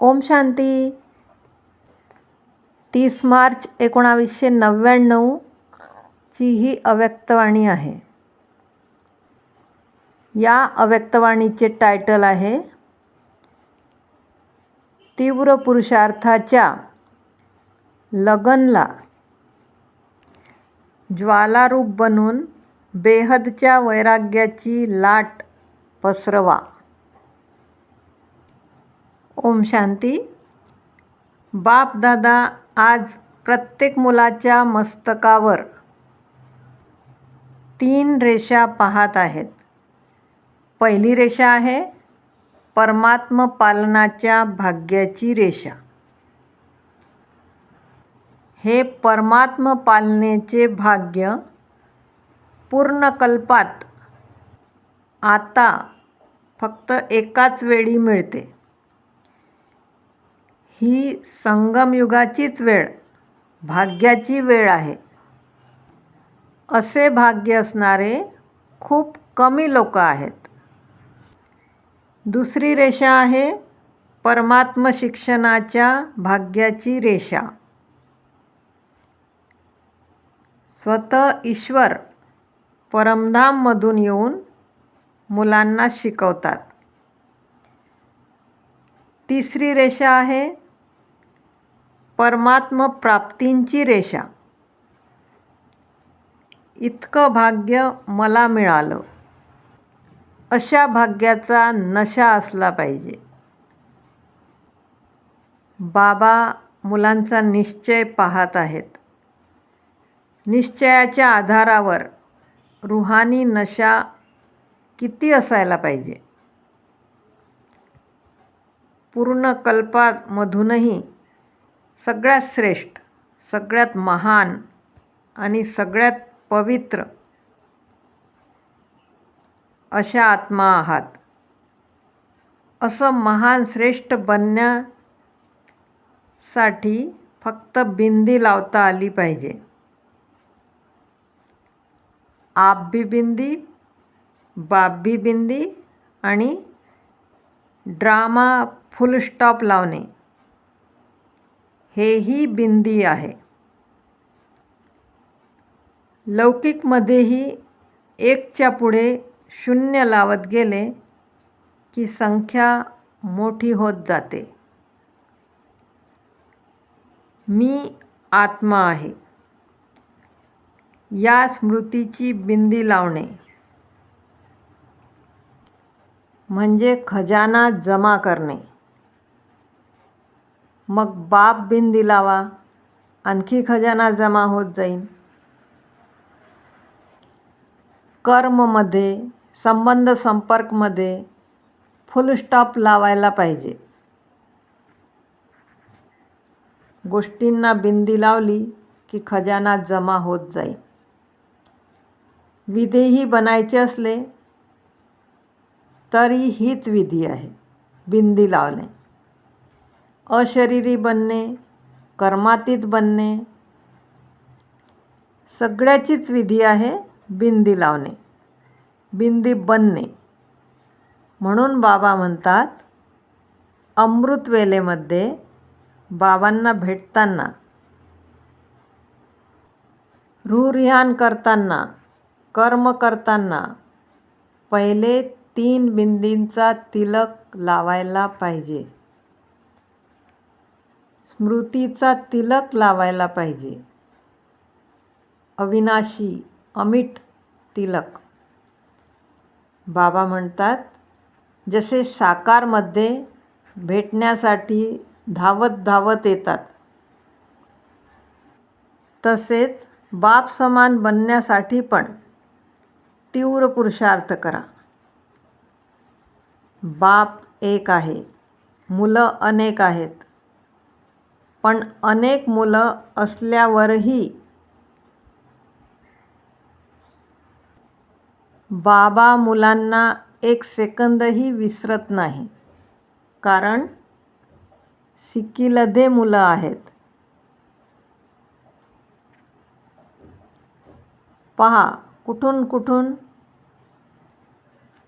ओम शांती. तीस मार्च एकोणावीसशे नव्याण्णवची ही अव्यक्तवाणी आहे. या अव्यक्तवाणीचे टायटल आहे तीव्र पुरुषार्थाच्या लगनला ज्वालारूप बनून बेहदच्या वैराग्याची लाट पसरवा. ओम शांती. बापदादा आज प्रत्येक मुलाच्या मस्तकावर तीन रेषा पाहत आहेत. पहिली रेषा आहे परमात्म पालनाच्या भाग्याची रेषा. हे परमात्म पालनेचे भाग्य पूर्णकल्पात आता फक्त एकाच वेळी मिळते. ही संगमयुगाचीच वेळ भाग्याची वेळ आहे. असे भाग्य असणारे खूप कमी लोक आहेत. दुसरी रेषा आहे परमात्म शिक्षणाच्या भाग्याची रेषा. स्वतः ईश्वर परमधाममधून येऊन मुलांना शिकवतात. तिसरी रेषा आहे परमात्म प्राप्तींची रेषा. इतकं भाग्य मला मिळालं. अशा भाग्याचा नशा असला पाहिजे. बाबा मुलांचा निश्चय पाहत आहेत. निश्चयाच्या आधारावर रुहानी नशा किती असायला पाहिजे? पूर्ण कल्पामधूनही सगळ्यात श्रेष्ठ सगळ्यात महान आणि सगळ्यात पवित्र अशा आत्मा आहात. असं महान श्रेष्ठ बनण्यासाठी फक्त बिंदी लावता आली पाहिजे. आप भी बिंदी बाप भी बिंदी आणि ड्रामा फुल स्टॉप लावणे. हेही बिंदी आहे. लौकिकमध्येही एकच्या पुढे शून्य लावत गेले की संख्या मोठी होत जाते. मी आत्मा आहे. या स्मृतीची बिंदी लावणे. म्हणजे खजाना जमा करणे. मग बाप बिंदी लावा आणखी खजाना जमा होत जाईल कर्ममध्ये संबंध संपर्कमध्ये फुल स्टॉप लावायला पाहिजे. गोष्टींना बिंदी लावली की खजाना जमा होत जाईल विधेही बनायचे असले तरी हीच विधी आहे बिंदी लावणे. अशरीरी बनणे कर्मातीत बनणे सगळ्याचीच विधी आहे बिंदी लावणे बिंदी बनणे. म्हणून बाबा म्हणतात अमृतवेलेमध्ये बाबांना भेटताना रूरिहान करताना कर्म करताना पहिले तीन बिंदींचा तिलक लावायला पाहिजे. स्मृतीचा तिलक लावायला पाहिजे. अविनाशी अमिट तिलक. बाबा म्हणतात जसे साकारमध्ये भेटण्यासाठी धावत धावत येतात तसेच बाप समान बनण्यासाठी पण तीव्र पुरुषार्थ करा. बाप एक आहे मुलं अनेक आहेत पण अनेक मुलं असल्यावरही बाबा मुलांना एक सेकंदही विसरत नाही. कारण सिक्कीलधे मुलं आहेत. पहा कुठून कुठून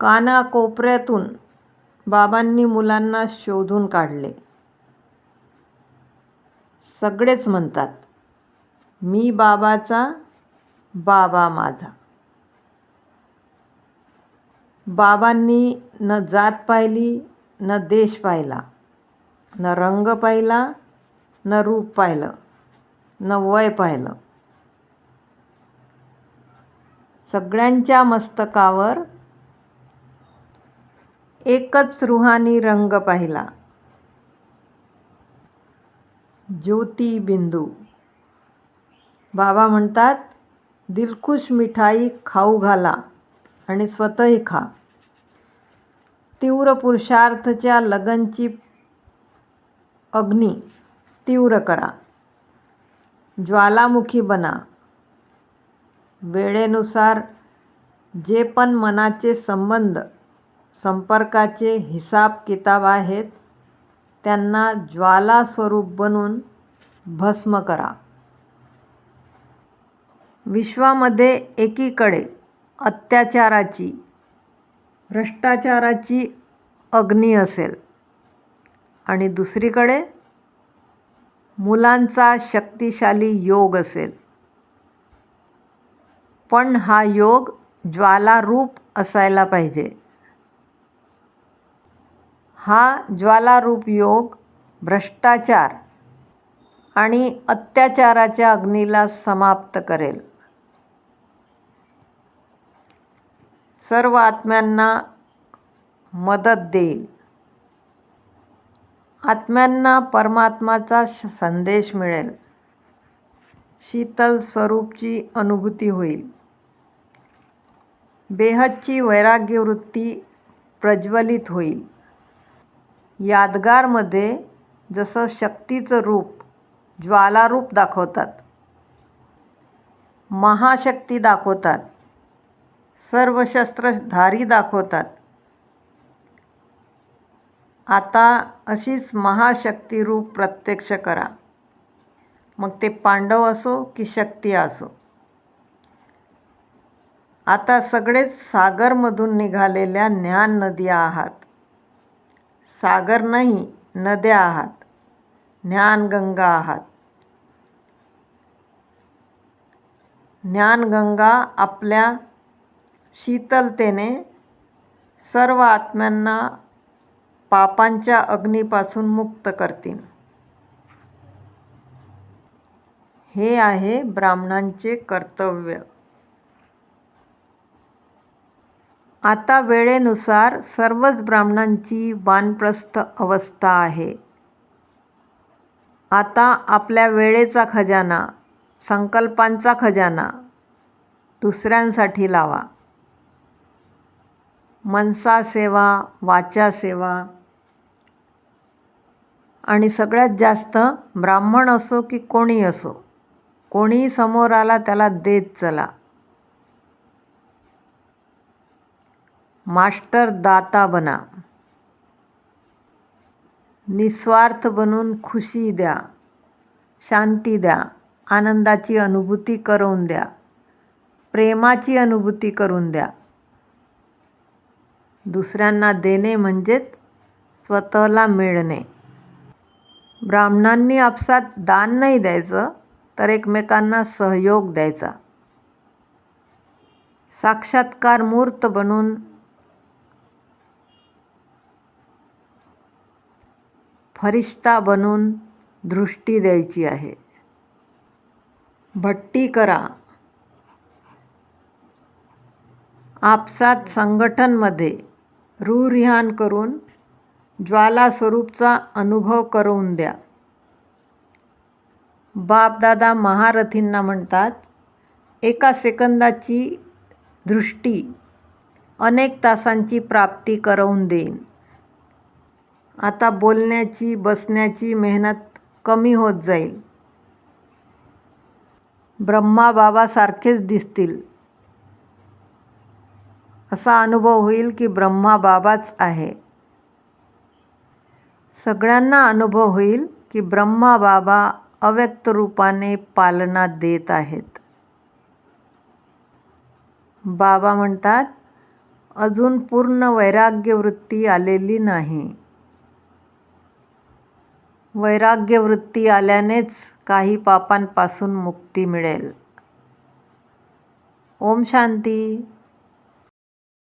कानाकोपऱ्यातून बाबांनी मुलांना शोधून काढले. सगळेच म्हणतात मी बाबाचा बाबा माझा. बाबांनी न जात पाहिली न देश पाहिला न रंग पाहिला न रूप पाहिलं न वय पाहिलं. सगळ्यांच्या मस्तकावर एकच रुहानी रंग पाहिला. ज्योती बिंदू बाबा म्हणतात दिलखुश मिठाई खाऊ घाला आणि स्वतःही खा. तीव्र पुरुषार्थच्या लगनची अग्नी तीव्र करा. ज्वालामुखी बना. वेळेनुसार जे पण मनाचे संबंध संपर्काचे हिसाब किताब आहेत त्यांना ज्वाला स्वरूप बनून भस्म करा. विश्वामध्ये एकीकडे अत्याचाराची भ्रष्टाचाराची अग्नी असेल आणि दुसरीकडे मुलांचा शक्तिशाली योग असेल. पण हा योग ज्वालारूप असायला पाहिजे. हा ज्वालारूप योग भ्रष्टाचार आणि अत्याचाराच्या अग्नीला समाप्त करेल. सर्व आत्म्यांना मदत देईल. आत्म्यांना परमात्माचा संदेश मिळेल. शीतल स्वरूपची अनुभूती होईल. बेहदची वैराग्यवृत्ती प्रज्वलित होईल. यादगारमध्ये जसं शक्तीचं रूप ज्वालारूप दाखवतात. महाशक्ती दाखवतात. सर्व शस्त्रधारी दाखवतात. आता अशीच महाशक्ती रूप प्रत्यक्ष करा. मग ते पांडव असो की शक्ती असो. आता सगळेच सागरमधून निघालेल्या ज्ञान नद्या आहात. सागर नाही नद्या आहात ज्ञानगंगा आहात. ज्ञानगंगा आपल्या शीतलतेने सर्व आत्म्यांना पापांच्या अग्नीपासून मुक्त करतील. हे आहे ब्राह्मणांचे कर्तव्य. आता वेळेनुसार सर्वच ब्राह्मणांची वानप्रस्थ अवस्था आहे. आता आपल्या वेळेचा खजाना संकल्पांचा खजाना दुसऱ्यांसाठी लावा. मनसा सेवा वाचा सेवा आणि सगळ्यात जास्त ब्राह्मण असो की कोणी असो कोणीही समोर आला त्याला देत चला. मास्टर दाता बना. निस्वार्थ बनून खुशी द्या. शांती द्या. आनंदाची अनुभूती करून द्या. प्रेमाची अनुभूती करून द्या. दुसऱ्यांना देणे म्हणजेच स्वतःला मिळणे. ब्राह्मणांनी आपसात दान नाही द्यायचं तर एकमेकांना सहयोग द्यायचा. साक्षात्कार मूर्त बनून फरिश्ता बनून दृष्टी द्यायची आहे. भट्टी करा. आपसात संघटनमध्ये रुरिहान करून ज्वाला स्वरूपचा अनुभव करून द्या. बापदादा महारथींना म्हणतात एका सेकंदाची दृष्टी अनेक तासांची प्राप्ती करवून देईन. आता बोलण्याची बसण्याची मेहनत कमी होत जाईल. ब्रह्मा बाबासारखेच दिसतील. असा अनुभव होईल की ब्रह्मा बाबाच आहे. सगळ्यांना अनुभव होईल की ब्रह्मा बाबा अव्यक्त रूपाने पालना देत आहेत. बाबा म्हणतात अजून पूर्ण वैराग्यवृत्ती आलेली नाही. वैराग्यवृत्ती आल्यानेच काही पापांपासून मुक्ती मिळेल. ओम शांती.